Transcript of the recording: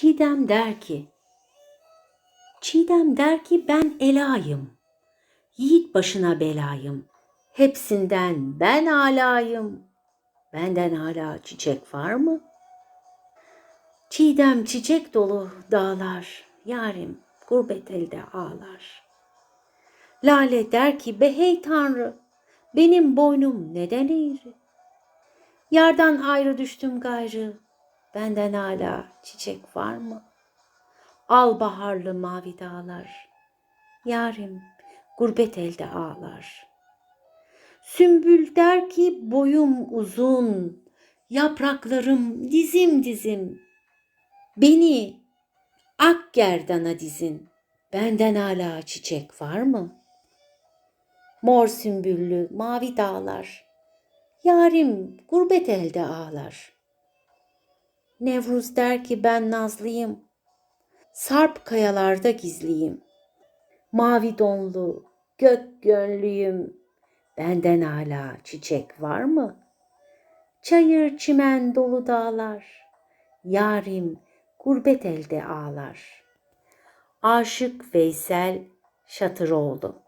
Çiğdem der ki, Çiğdem der ki ben Ela'yım, yiğit başına belayım, hepsinden ben alayım, benden hala çiçek var mı? Çiğdem çiçek dolu dağlar, yarim gurbet elde ağlar. Lale der ki be hey tanrı, benim boynum neden eğri? Yardan ayrı düştüm gayrı, benden hala çiçek var mı? Al baharlı mavi dağlar, yarim gurbet elde ağlar. Sümbül der ki boyum uzun, yapraklarım dizim dizim. Beni ak gerdana dizin, benden hala çiçek var mı? Mor sümbüllü mavi dağlar, yarim gurbet elde ağlar. Nevruz der ki ben nazlıyım, sarp kayalarda gizliyim. Mavi donlu, gök gönlüyüm, benden hala çiçek var mı? Çayır çimen dolu dağlar, yarim gurbet elde ağlar. Aşık Veysel Şatıroğlu